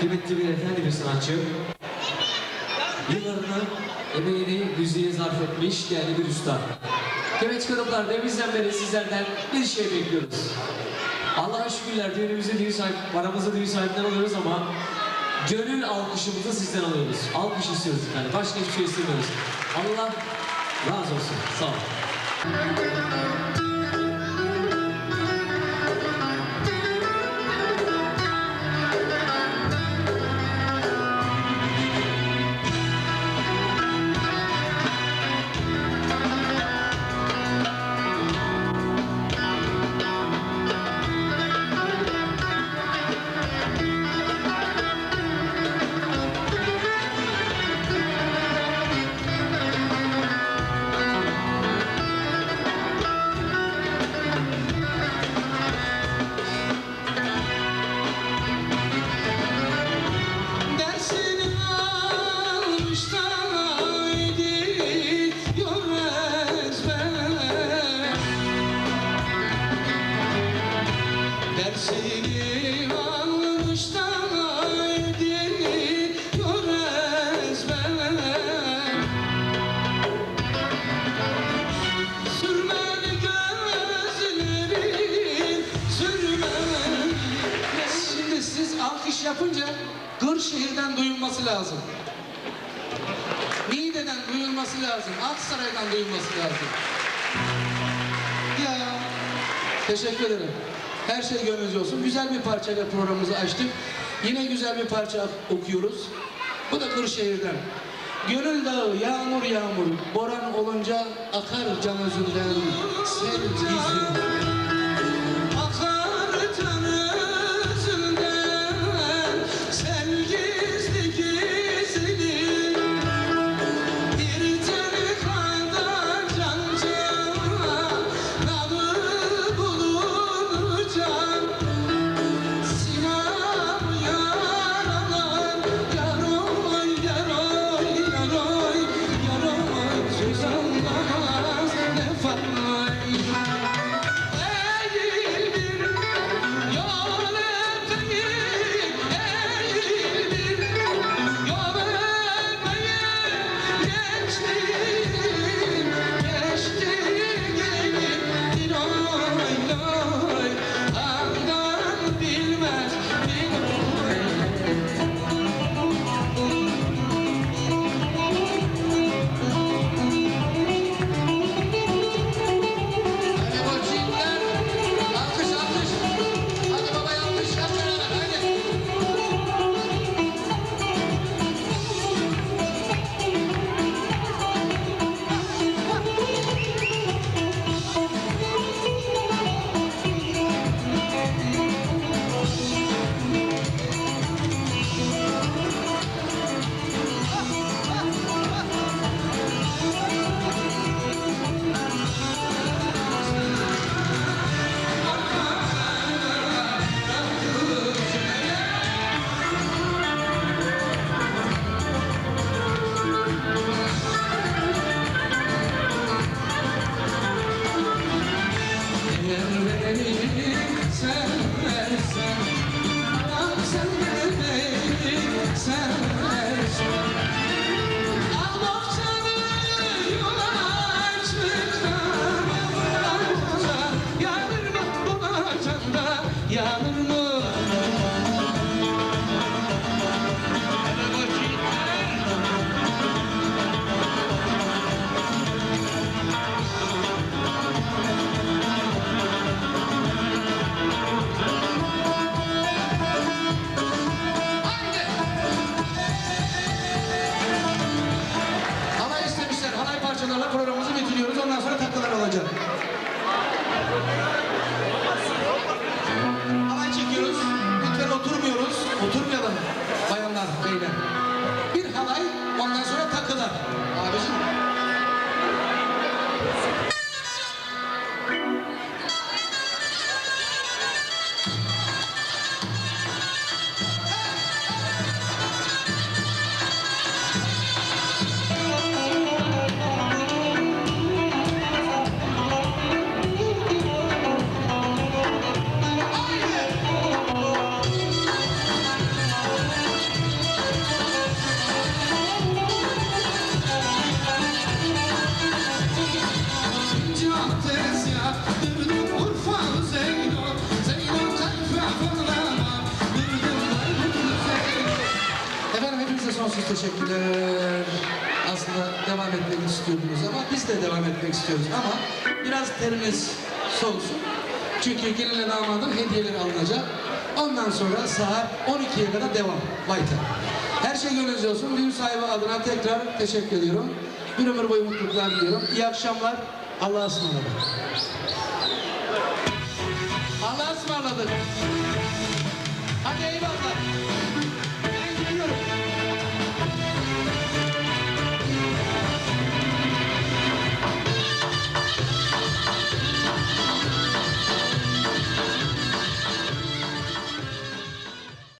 kıymetli bir efendi bir sanatçı. Yıllarını, emeğini müziğe zarf etmiş değerli bir usta. Kıymetli konuklar, demizden beri sizlerden bir şey bekliyoruz. Allah'a şükürler düğünümüzü düğün sahip, paramızı düğün sahibinden alıyoruz ama gönül alkışımızı sizden alıyoruz. Alkış istiyoruz yani başka hiçbir şey istemiyoruz. Allah razı olsun. Sağ olun. Alkış yapınca Kırşehir'den duyulması lazım. Niğde'den duyulması lazım. Aksaray'dan duyulması lazım. Ya teşekkür ederim. Her şey gönlünüzce olsun. Güzel bir parçayla programımızı açtık. Yine güzel bir parça okuyoruz. Bu da Kırşehir'den. Gönül dağı yağmur yağmur Boran olunca akar can özünden Sel gizli parçalarla programımızı bitiriyoruz. Ondan sonra takılar olacak. Teşekkürler. Aslında devam etmek istiyordunuz ama biz de devam etmek istiyoruz ama biraz terimiz soğusun. Çünkü gelinle damadın hediyeleri alınacak. Ondan sonra saat 12'ye kadar devam. Bayta. Her şey gönlünüzce olsun. Düğün sahibi adına tekrar teşekkür ediyorum. Bir ömür boyu mutluluklar diliyorum. İyi akşamlar. Allah'a ısmarladık. Allah'a ısmarladık. Hadi eyvallah.